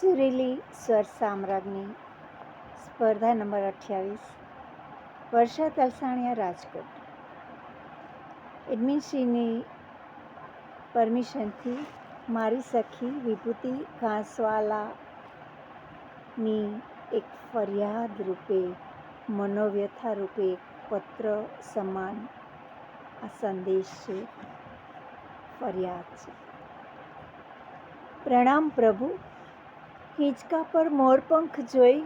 સુરીલી સ્વર સામ્રાજ્ઞી. સ્પર્ધા નંબર અઠ્યાવીસ. વર્ષા તલસાણિયા રાજકોટ. એડમિનશ્રીની પરમિશનથી મારી સખી વિભૂતિ ઘાસવાલાની એક ફરિયાદ રૂપે, મનોવ્યથા રૂપે પત્ર સમાન આ સંદેશ છે. ફરિયાદ છે. પ્રણામ પ્રભુ. હિંચકા પર મોરપંખ જોઈ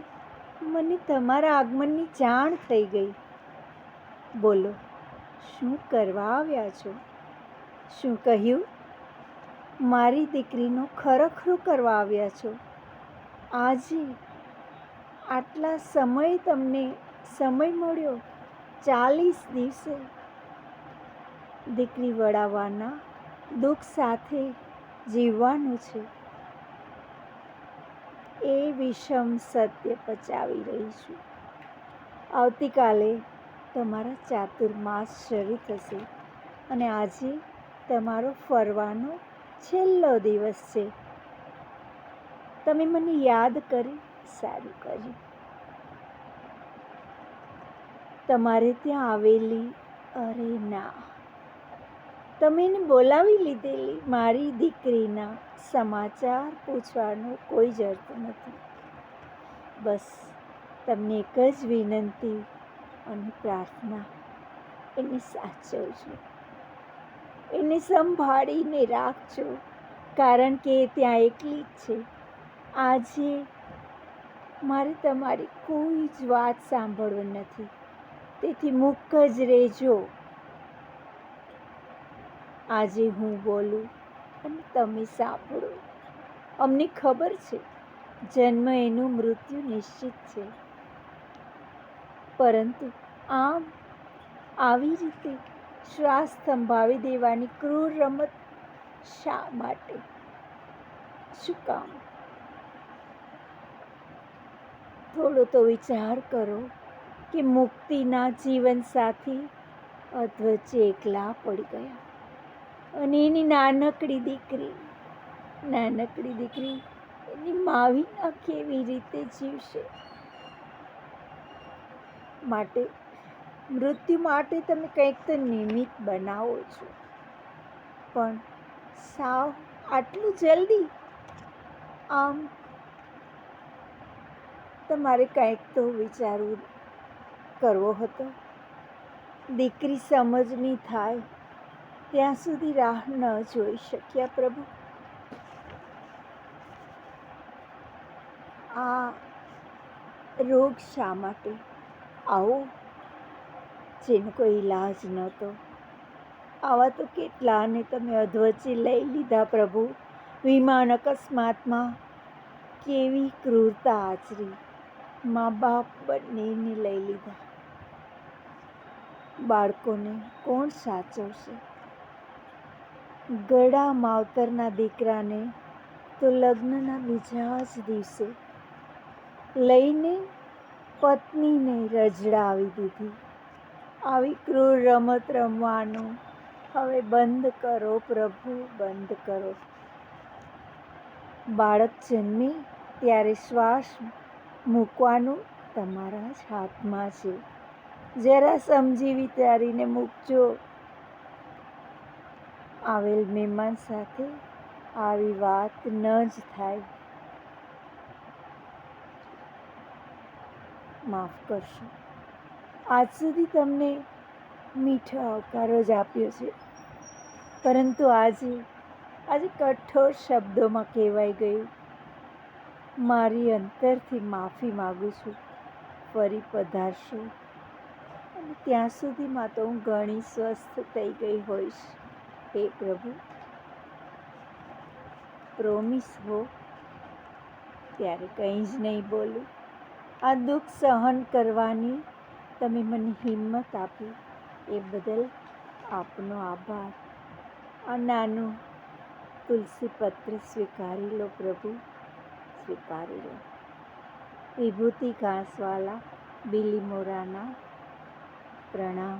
મને તમારા આગમનની જાણ થઈ ગઈ. બોલો, શું કરવા આવ્યા છો? શું કહ્યું? મારી દીકરીનો ખરખરો કરવા આવ્યા છો. આજે આટલા સમય તમને સમય મળ્યો, ચાલીસ દિવસે. દીકરી વળાવવાના દુઃખ સાથે જીવવાનું છે. એ વિષમ સત્ય પચાવી રહી છું. આવતીકાલે તમારા ચાતુર્માસ શરૂ થશે અને આજે તમારો ફરવાનો છેલ્લો દિવસ છે. તમે મને યાદ કરી, સારું કર્યું. તમારે ત્યાં આવેલી અરે ના. તમે એને બોલાવી લીધેલી મારી દીકરીના સમાચાર પૂછવાનો કોઈ જ અર્થ નથી. બસ, તમને એક જ વિનંતી અને પ્રાર્થના. એને સાચવજો. એને સંભાળીને રાખજો, કારણ કે ત્યાં એકલી જ છે. આજે મારે તમારી કોઈ જ વાત સાંભળવી નથી. તેથી મૂક જ રહેજો. આજે હું બોલું અને તમે સાંભળો. અમને ખબર છે, જન્મ એનું મૃત્યુ નિશ્ચિત છે. પરંતુ આમ આવી રીતે શ્વાસ સંભાવી દેવાની ક્રૂર રમત શા માટે? શું કામ? થોડો તો વિચાર કરો કે મુક્તિના જીવનસાથી અધવચ્ચે એકલા પડી ગયા. અને એની નાનકડી દીકરી નાનકડી દીકરી એની માવીના કેવી રીતે જીવશે. માટે, મૃત્યુ માટે તમે કંઈક તો નિમિત્ત બનાવો છો. પણ સાવ આટલું જલ્દી? આમ તમારે કંઈક તો વિચારવું કરવો હતો. દીકરી સમજની થાય. ત્યાં સુધી રાહ ન જોઈ શક્યા પ્રભુ. આ રોગ શા માટે? આવો, જેનો કોઈ ઈલાજ નહોતો. આવા તો કેટલાને તમે અધવચ્ચે લઈ લીધા પ્રભુ. વિમાન અકસ્માતમાં કેવી ક્રૂરતા આચરી. મા બાપ બંનેને લઈ લીધા. બાળકોને કોણ સાચવશે? ગળા માવતરના દીકરાને તો લગ્નના બીજા જ દિવસે લઈને પત્નીને રજડાવી દીધી. આવી ક્રૂર રમત રમવાનું હવે બંધ કરો પ્રભુ, બંધ કરો. બાળક જન્મે ત્યારે શ્વાસ મૂકવાનું તમારા જ હાથમાં છે. જરા સમજી વિચારીને મૂકજો. આવેલ મહેમાન સાથે આવી વાત ન જ થાય. માફ કરશો. આજ સુધી તમને મીઠો આવકારો જ આપ્યો છે. પરંતુ આજે આજે કઠોર શબ્દોમાં કહેવાઈ ગયું. મારી અંતરથી માફી માગું છું. ફરી પધારશો. અને ત્યાં સુધીમાં તો હું ઘણી સ્વસ્થ થઈ ગઈ હોઈશ. હે પ્રભુ પ્રોમિસ હો. ત્યારે કંઈ જ નહીં બોલું. આ દુઃખ સહન કરવાની તમે મને હિંમત આપી. એ બદલ આપનો આભાર. આ નાનું તુલસી પત્ર સ્વીકારી લો પ્રભુ. સ્વીકારી લો. વિભૂતિ ઘાસવાલા, બિલીમોરાના પ્રણામ.